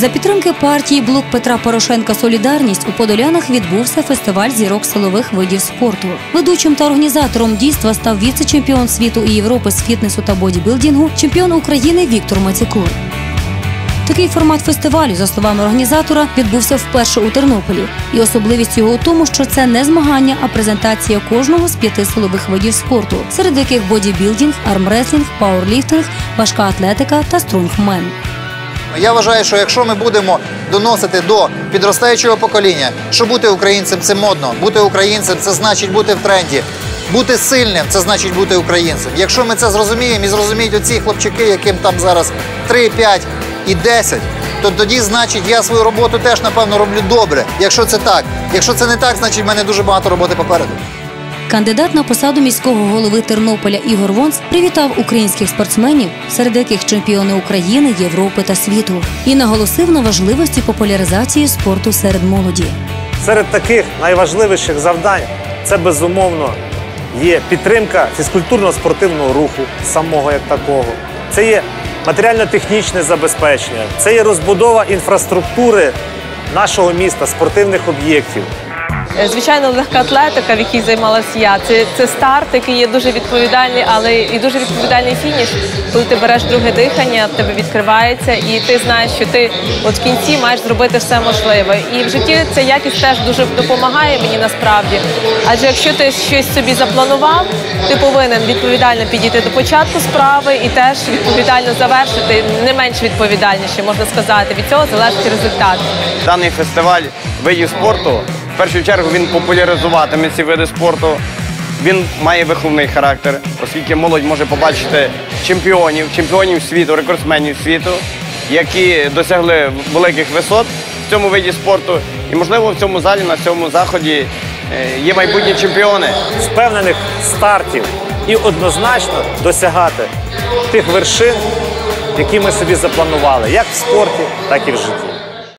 За підтримки партії Блок Петра Порошенка Солідарність у Подолянах відбувся фестиваль зірок силових видів спорту. Ведучим та організатором дійства став віце-чемпіон світу і Європи з фітнесу та бодібілдингу, чемпіон України Віктор Мацікур. Такий формат фестивалю, за словами організатора, відбувся вперше у Тернополі. І особливість його у тому, що це не змагання, а презентація кожного з п'яти силових видів спорту, серед яких бодібілдинг, армреслінг, пауерліфтинг, важка атлетика та стронгмен. Я вважаю, що якщо ми будемо доносити до підростаючого покоління, що бути українцем це модно, бути українцем це значить бути в тренді. Бути сильним це значить бути українцем. Якщо ми це зрозуміємо і зрозуміють оці хлопчики, яким там зараз 3, 5 і 10, то тоді, значить, я свою роботу теж, напевно, роблю добре. Якщо це так. Якщо це не так, значить в мене дуже багато роботи попереду. Кандидат на посаду міського голови Тернополя Ігор Вонс привітав українських спортсменів, серед яких чемпіони України, Європи та світу, і наголосив на важливості популяризації спорту серед молоді. Серед таких найважливіших завдань це безумовно є підтримка фізкультурно-спортивного руху самого як такого. Це є матеріально-технічне забезпечення, це є розбудова інфраструктури нашого міста, спортивних об'єктів. Е, Звичайно, легка атлетика, в якій займалася я, це, це старт, який є дуже відповідальний, але і дуже відповідальний фініш. Коли ти береш друге дихання, тебе відкривається, і ти знаєш, що ти от в кінці маєш зробити все можливе. І в житті ця якість теж дуже допомагає мені насправді. Адже якщо ти щось собі запланував, ти повинен відповідально підійти до початку справи і теж відповідально завершити, не менш відповідальніше, можна сказати. Від цього залежить результат. Даний фестиваль видів спорту першу чергу він популяризуватиме ці види спорту. Він має виховний характер, оскільки молодь може побачити чемпіонів, чемпіонів світу, рекордсменів світу, які досягли великих висот в цьому виді спорту. І, можливо, в цьому залі, на цьому заході е, є майбутні чемпіони. впевнених стартів і однозначно досягати тих вершин, які ми собі запланували, як в спорті, так і в житті.